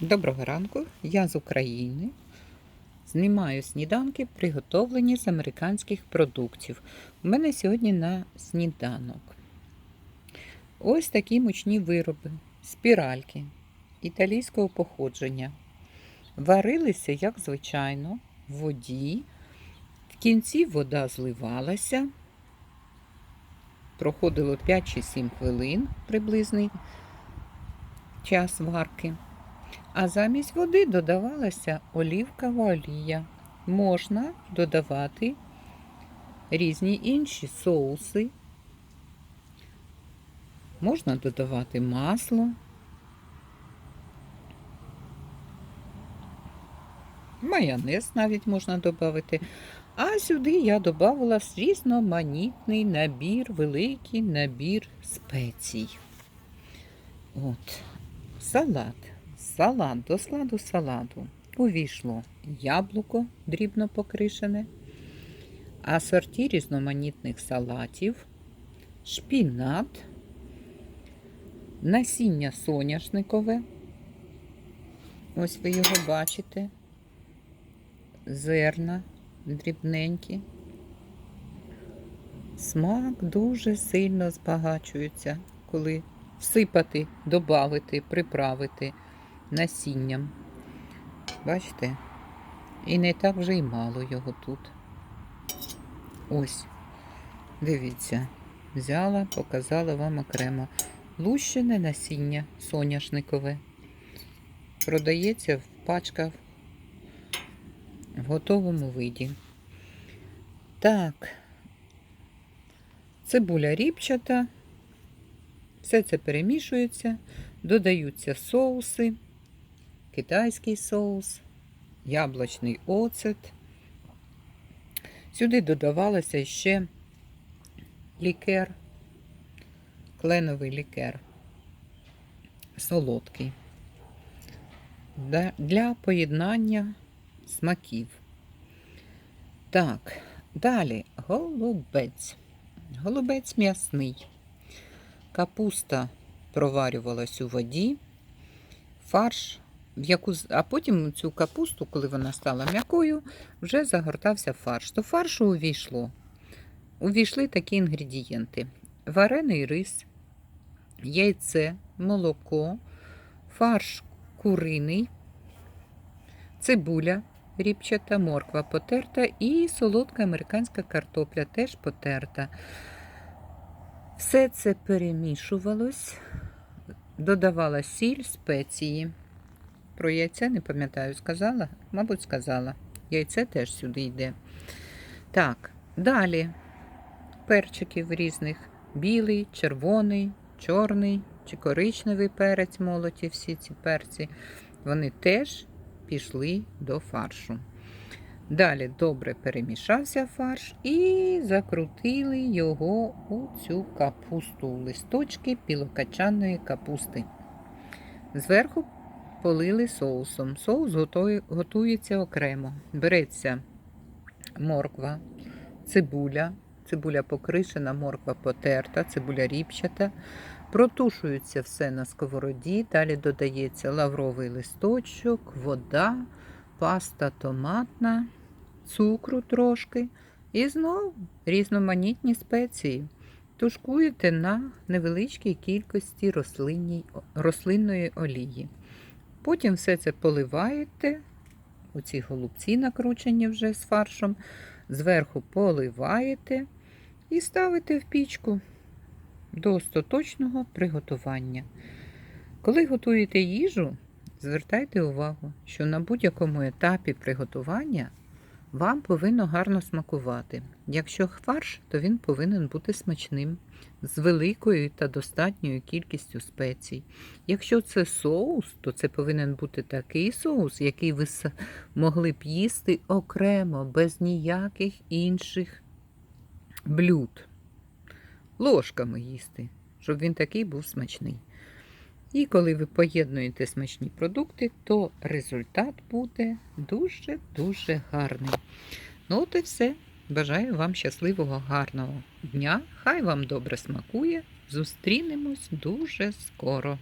Доброго ранку, я з України. Знімаю сніданки, приготовлені з американських продуктів. У мене сьогодні на сніданок. Ось такі мучні вироби, спіральки італійського походження. Варилися, як звичайно, в воді. В кінці вода зливалася. Проходило 5 чи 7 хвилин приблизний час варки. А замість води додавалася олівкова олія. Можна додавати різні інші соуси. Можна додавати масло. Майонез навіть можна додати. А сюди я додавала різноманітний набір, великий набір спецій. От, салат. Салат до складу салату увійшло яблуко дрібно покришене, асорті різноманітних салатів, шпінат, насіння соняшникове. Ось ви його бачите, зерна дрібненькі. Смак дуже сильно збагачується, коли всипати, додати, приправити насінням. Бачите? І не так вже й мало його тут. Ось, дивіться, взяла, показала вам окремо. Лущене насіння соняшникове. Продається в пачках в готовому виді. Так, цибуля ріпчата. Все це перемішується, додаються соуси китайський соус, яблучний оцет. Сюди додавалося ще лікер, кленовий лікер, солодкий, для поєднання смаків. Так, далі голубець. Голубець м'ясний. Капуста проварювалась у воді, фарш яку, а потім цю капусту, коли вона стала м'якою, вже загортався фарш. До фаршу увійшло. Увійшли такі інгредієнти: варений рис, яйце, молоко, фарш куриний, цибуля ріпчата, морква потерта і солодка американська картопля теж потерта. Все це перемішувалось, додавала сіль, спеції. Про яйце не пам'ятаю, сказала? Мабуть, сказала. Яйце теж сюди йде. Так, далі перчиків різних: білий, червоний, чорний чи коричневий перець молоті, всі ці перці, вони теж пішли до фаршу. Далі добре перемішався фарш і закрутили його у цю капусту, листочки білокачаної капусти. Зверху полили соусом. Соус готується окремо. Береться морква, цибуля, цибуля покришена, морква потерта, цибуля ріпчата. Протушується все на сковороді, далі додається лавровий листочок, вода, паста томатна, цукру трошки і знову різноманітні спеції. Тушкуєте на невеличкій кількості рослинної олії. Потім все це поливаєте, оці голубці накручені вже з фаршем, зверху поливаєте і ставите в пічку до остаточного приготування. Коли готуєте їжу, звертайте увагу, що на будь-якому етапі приготування вам повинно гарно смакувати. Якщо фарш, то він повинен бути смачним, з великою та достатньою кількістю спецій. Якщо це соус, то це повинен бути такий соус, який ви могли б їсти окремо, без ніяких інших блюд. Ложками їсти, щоб він такий був смачний. І коли ви поєднуєте смачні продукти, то результат буде дуже-дуже гарний. Ну, от і все. Бажаю вам щасливого, гарного дня. Хай вам добре смакує. Зустрінемось дуже скоро.